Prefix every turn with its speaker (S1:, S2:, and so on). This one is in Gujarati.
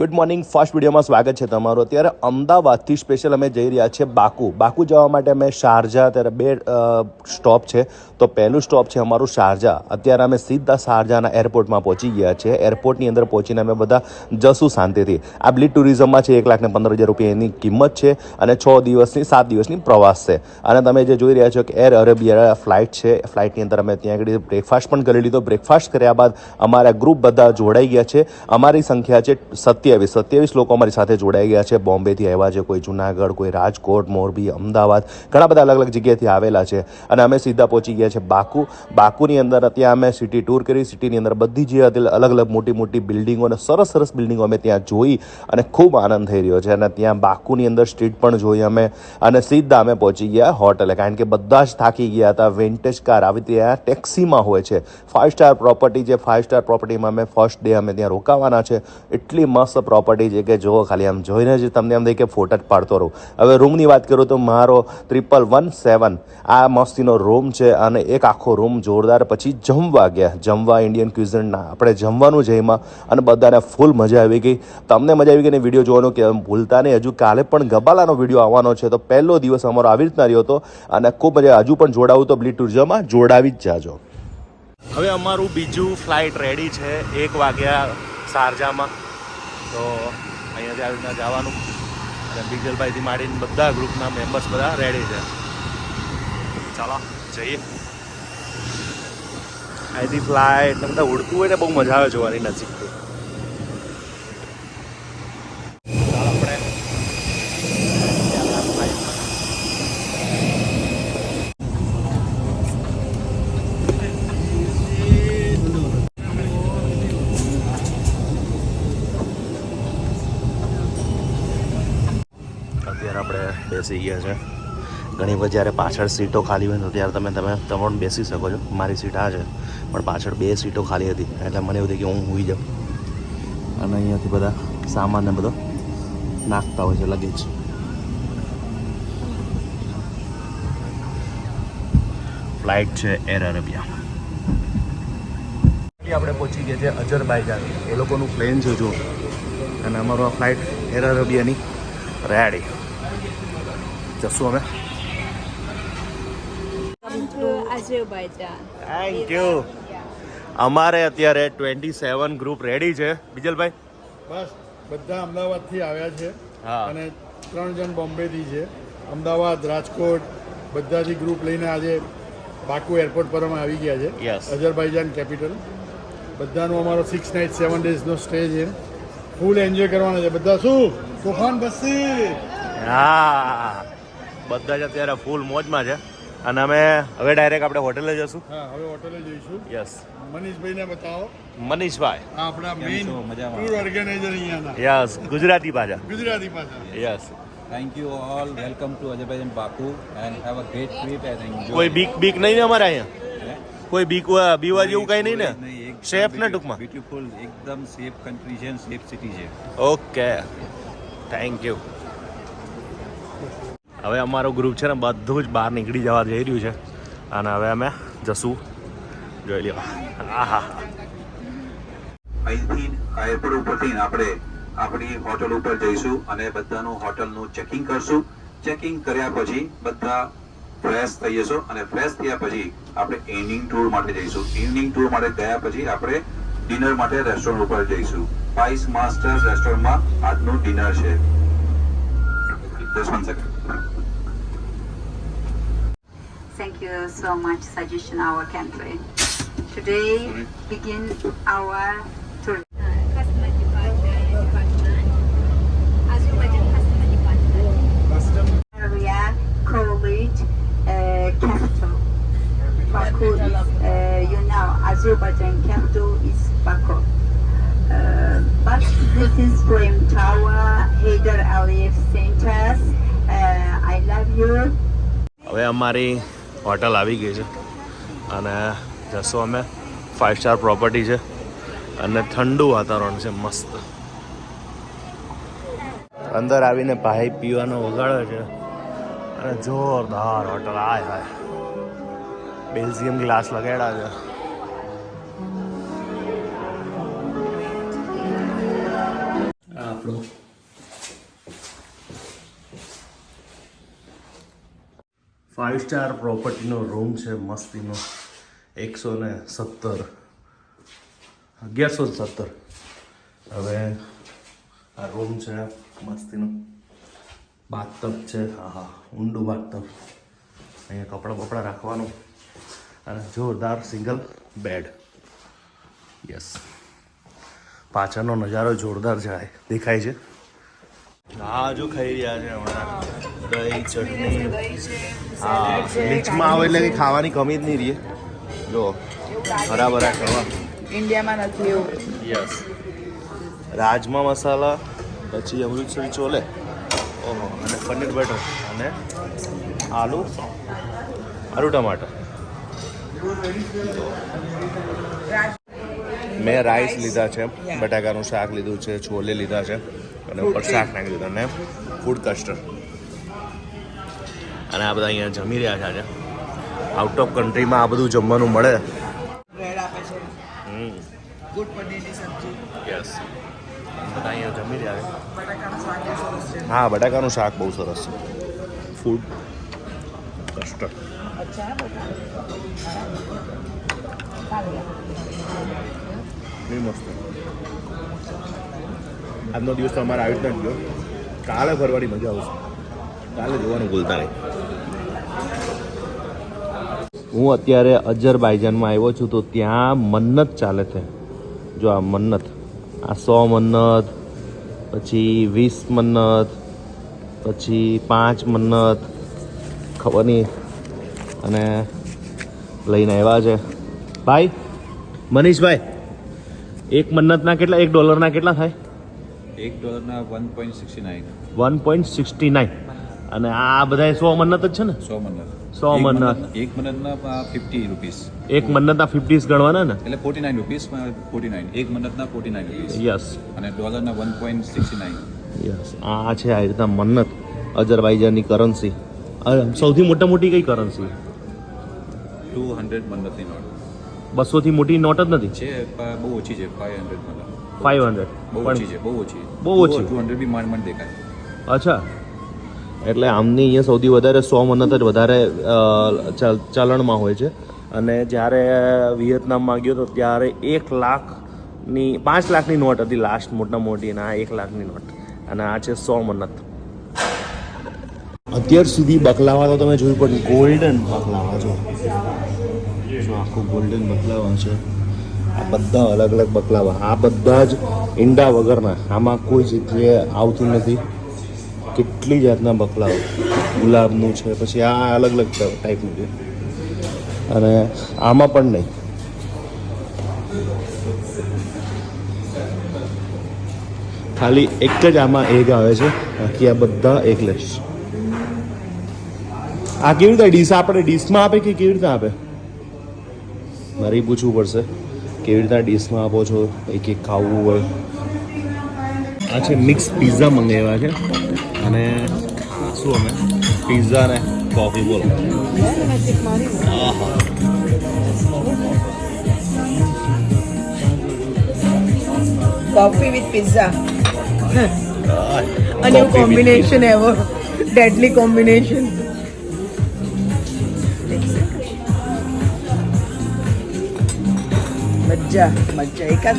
S1: ગુડ મોર્નિંગ ફર્સ્ટ વિડીયોમાં સ્વાગત છે તમારું. અત્યારે અમદાવાદથી સ્પેશિયલ અમે જઈ રહ્યા છીએ બાકુ. બાકુ જવા માટે અમે શારજા, અત્યારે બે સ્ટોપ છે. તો પહેલું સ્ટોપ છે અમારું શારજા. અત્યારે અમે સીધા શારજાના એરપોર્ટમાં પહોંચી ગયા છે એરપોર્ટની અંદર પહોંચીને અમે બધા જશું શાંતિથી. આ બ્લીડ ટુરિઝમમાં છે એક લાખ ને પંદર હજાર રૂપિયા એની કિંમત છે અને છ દિવસની, સાત દિવસની પ્રવાસ છે. અને તમે જે જોઈ રહ્યા છો કે એર અરેબિયા ફ્લાઇટ છે. ફ્લાઇટની અંદર અમે ત્યાં આગળ બ્રેકફાસ્ટ પણ કરી લીધો. બ્રેકફાસ્ટ કર્યા બાદ અમારા ગ્રુપ બધા જોડાઈ ગયા છે. અમારી સંખ્યા છે સત્યાવીસ સત્યાવીસ લોકો અમારી સાથે જોડાઈ ગયા છે. બોમ્બેથી આવ્યા છે કોઈ જુનાગઢ, કોઈ રાજકોટ, મોરબી, અમદાવાદ, ઘણા બધા અલગ અલગ જગ્યાએથી આવેલા છે. અને અમે સીધા પહોંચી ગયા છે બાકુ. બાકુની અંદર ત્યાં અમે સિટી ટૂર કરી. સિટીની અંદર બધી જે અલગ અલગ મોટી મોટી બિલ્ડિંગો અને સરસ સરસ બિલ્ડિંગો અમે ત્યાં જોઈ અને ખૂબ આનંદ થઈ રહ્યો છે. અને ત્યાં બાકુની અંદર સ્ટ્રીટ પણ જોઈ અમે અને સીધા અમે પહોંચી ગયા હોટલે. કારણ કે બધા જ થાકી ગયા હતા. વિન્ટેજ કાર આવી ત્યાં ટેક્સીમાં હોય છે. ફાઇવ સ્ટાર પ્રોપર્ટી જે ફાઇવ સ્ટાર પ્રોપર્ટીમાં અમે ફર્સ્ટ ડે અમે ત્યાં રોકાવાના છે. એટલી મસ્ત પ્રોપર્ટી છે કે જુઓ ખાલી આમ જોઈને જ તમને એમ થાય કે ફોટા જ પાડતો રહું. હવે રૂમની વાત કરું તો મારો ટ્રિપલ વન સેવન આ મસ્તીનો રૂમ છે અને એક આખો રૂમ જોરદાર. પછી જમવા ગયા. જમવા ઇન્ડિયન ક્યુઝનના આપણે જમવાનું છે એમાં અને બધાને ફૂલ મજા આવી ગઈ. તમને મજા આવી ગઈ ને વીડિયો જોવાનો કે ભૂલતા નહીં. હજુ કાલે પણ ગબાલાનો વીડિયો આવવાનો છે. તો પહેલો દિવસ અમારો આવી રીતના રહ્યો હતો અને ખૂબ મજા હજુ પણ જોડાવું તો બ્લી જોડાવી જ જાજો. હવે અમારું બીજું ફ્લાઇટ રેડી છે એક વાગ્યા શારજામાં તો અહીંયાથી આવી રીતના જવાનું અને બીજલભાઈથી માંડીને બધા ગ્રુપના મેમ્બર્સ બધા રેડી છે. ચાલો, જઈએ. અહીંથી ફ્લાઇટ બધા ઉડતું હોય ને બહુ મજા આવે જોવાની નજીકથી ચાલો આપણે અત્યારે આપણે બેસી ગયા છે. ઘણી વાર જ્યારે પાછળ સીટો ખાલી હોય તો ત્યારે તમે તમે તમે બેસી શકો છો. મારી સીટ આ છે, પણ પાછળ બે સીટો ખાલી હતી, એટલે મને એવું થયું કે હું સૂઈ જાઉં. અને અહીંયાથી બધા સામાન બધો નાખતા હોય છે, લગેજ. ફ્લાઇટ છે એર અરેબિયા આપણે પહોંચી ગયા છે અજરબાઈજાન એ લોકોનું પ્લેન છે જો અને અમારું આ ફ્લાઇટ એર અરેબિયાની રેડી. જશું અમે. થેન્ક યુ અમારે અત્યારે ટ્વેન્ટી સેવન ગ્રુપ રેડી છે. બીજલભાઈ?
S2: બસ બધા અમદાવાદથી આવ્યા છે.
S1: હા.
S2: અને ત્રણ જણ બોમ્બેથી છે. અમદાવાદ રાજકોટ બધાથી ગ્રુપ લઈને આજે બાકુ એરપોર્ટ પર અમે આવી ગયા છે.
S1: Yes.
S2: અઝરબાઈજાન કેપિટલ બધાનો અમારો સિક્સ નાઇટ સેવન ડેઝનો સ્ટે છે. ફૂલ એન્જોય કરવાનો છે. બધા શું? તોફાન બસી.
S1: હા. બધા જ અત્યારે ફૂલ મોજમાં છે. અને અમે હવે ડાયરેક્ટ આપણે હોટેલે જશું
S2: હા હવે હોટલે જઈશું.
S1: યસ
S2: મનીષભાઈને બતાવો.
S1: મનીષભાઈ.
S2: આપણા મેઈન ટૂર ઓર્ગેનાઇઝર અહીંયાના
S1: યસ ગુજરાતી ભાષા.
S2: ગુજરાતી પાછા
S1: yes
S3: thank you all welcome to Azerbaijan Baku and have a great trip and enjoy
S1: કોઈ બીક બીક નહીં ને અમારે અહીંયા? કોઈ બીક વા- બીવા જેવું કઈ નહીં ને? સેફ ને ટૂંકમાં?
S3: બ્યુટીફુલ એકદમ સેફ કન્ટ્રી છે સેફ સિટી છે.
S1: ઓકે થેન્ક યુ હવે અમારો ગ્રુપ છે ને બધું જ બહાર નીકળી જવા જઈ રહ્યું છે. અને હવે અમે જશું. જોઈ લેવા આહા.
S4: અહીંથી એરપોર્ટ ઉપરથી આપણે આપણી હોટલ ઉપર જઈશું અને બધાનું હોટલનું ચેકિંગ કરશું. ચેકિંગ કર્યા પછી બધા ફ્રેશ થઈ જશું અને ફ્રેશ થયા પછી આપણે ઇવનિંગ ટૂર માટે જઈશું. ઇવનિંગ ટૂર માટે ગયા પછી આપણે ડિનર માટે રેસ્ટોરન્ટ ઉપર જઈશું. સ્પાઇસ માસ્ટર રેસ્ટોરન્ટમાં આજનું ડિનર છે. Just one second.
S5: Thank you so much, suggestion our country. Today begin our tour. Customer department. Azerbaijan customer department. Area college uh, capital. Baku is, uh, you know, Azerbaijan capital is Baku. Uh, but this is Flame Tower, Haydar Aliyev Centers. Uh, I love you.
S1: હવે અમારી હોટલ આવી ગઈ છે. અને જશો અમે. ફાઇવ સ્ટાર પ્રોપર્ટી છે. અને ઠંડુ વાતાવરણ છે, મસ્ત. અંદર આવીને ભાઈ પીવાનો વગાડે છે. અને જોરદાર હોટલ, આય, હાય. બેલ્જિયમ ગ્લાસ લગાડ્યા છે. ફાઇવ સ્ટાર પ્રોપર્ટીનો રૂમ છે, મસ્તીનો. એકસો ને સત્તર. અગિયારસો સત્તર. હવે આ રૂમ છે, મસ્તીનો. બાથટબ છે, હા હા, ઊંડું બાથટબ. અહીંયા કપડાં બપડા રાખવાનું. અને જોરદાર સિંગલ બેડ યસ પાછળનો નજારો જોરદાર જાય, દેખાય છે. હા જો ખાઈ રહ્યા છે હમણાં. દહીં ચટણી. હા લીચમાં આવે એટલે કંઈ ખાવાની કમી જ નહીં રહે. જો હરા ભરા ખાવા.
S6: ઇન્ડિયામાં નથી એવું.
S1: યસ રાજમા મસાલા પછી અમૃતસરી ચોલે ઓહો અને પનીર બટર અને આલુ આલુ ટમાટર. મેં રાઈસ લીધા છે બટાકાનું શાક લીધું છે છોલે લીધા છે અને ઉપર શાક નાખી દીધું અને ફૂડ કસ્ટર્ડ અને આ બધા અહીંયા જમી રહ્યા છે આજે. આઉટ ઓફ કન્ટ્રીમાં આ બધું જમવાનું મળે.
S6: બ્રેડ આપે છે.
S1: હમ.
S6: ગુડ પનીરની સબ્જી.
S1: યસ બધા અહીંયા જમી રહ્યા છે.
S6: બટાકાનું શાક બહુ સરસ છે.
S1: હા બટાકાનું શાક બહુ સરસ છે. ફૂડ કસ્ટર્ડ મસ્ત. આજનો દિવસ તો અમારે આવી જ ના ગયો. કાલે ફરવાની મજા આવશે. કાલે જોવાનું ભૂલતા નહીં. હું અત્યારે અજરબાઈજાનમાં આવ્યો છું તો ત્યાં મન્નત ચાલે છે. જો આ મન્નત આ સો મન્નત પછી વીસ મન્નત પછી પાંચ મન્નત ખબર નહીં. અને લઈને આવ્યા છે. ભાઈ મનીષભાઈ એક મન્નતના કેટલા એક ડોલરના કેટલા થાય?
S3: એક ડોલરના one point sixty nine
S1: one point sixty nine અને આ બધા સો મન્નત જ છે ને?
S3: સો મન્નત.
S1: સો
S3: એક
S1: મન્નત.
S3: એક મન્નતના ફિફ્ટી રૂપીસ
S1: એક મન્નતના ફિફ્ટીસ ગણવાના ને?
S3: એટલે forty nine rupees forty nine એક મન્નતના ફોર્ટી નાઇન રૂપીસ
S1: યસ
S3: અને ડોલરના one point sixty nine
S1: yes આ છે આ રીતના મન્નત અજરબાઈજાનની કરન્સી સૌથી મોટા મોટી કઈ કરન્સી
S3: ટુ હંડ્રેડ મન્નતની નોટ.
S1: બસોથી મોટી નોટ જ નથી?
S3: છે બહુ ઓછી છે five hundred manat.
S1: Five hundred
S3: બહુ ઓછી છે બહુ ઓછી.
S1: બહુ ઓછી.
S3: ટુ હંડ્રેડ બી માંડ માંડ દેખાય.
S1: અચ્છા. એટલે આમની અહીંયા સૌથી વધારે સો મન્નત જ વધારે ચલ- ચલણમાં હોય છે. અને જ્યારે વિયેતનામમાં ગયો તો ત્યારે એક લાખની, પાંચ લાખની નોટ હતી લાસ્ટ મોટા મોટી અને આ એક લાખની નોટ. અને આ છે સો મન્નત અત્યાર સુધી બકલાવા તો તમે જોયું, પણ ગોલ્ડન બકલાવા જો. આખું ગોલ્ડન બકલાવા છે. આ બધા અલગ અલગ બકલાવા. આ બધા જ ઈંડા વગરના. આમાં કોઈ જગ્યાએ આવતું નથી. કેટલી જાતના બકલાઓ? ગુલાબનું છે, પછી આ અલગ અલગ ટાઈપનું છે. અને આમાં પણ નહીં. ખાલી એક જ આમાં એગ આવે છે, બાકી આ બધા એગલેસ આ કેવી રીતે ડીશ આપણે ડીશમાં આપે કે કેવી રીતે આપે? મારે પૂછવું પડશે, કેવી રીતના ડીશમાં આપો છો? એક એક ખાવું હોય. આ છે મિક્સ પિઝા મંગાવ્યા છે. અને શું અમે? પિઝા ને કોફી બોલો.
S6: કોફી વિથ પિઝા અને કોમ્બિનેશન એવો ડેડલી કોમ્બિનેશન મજા મજા. એકાદ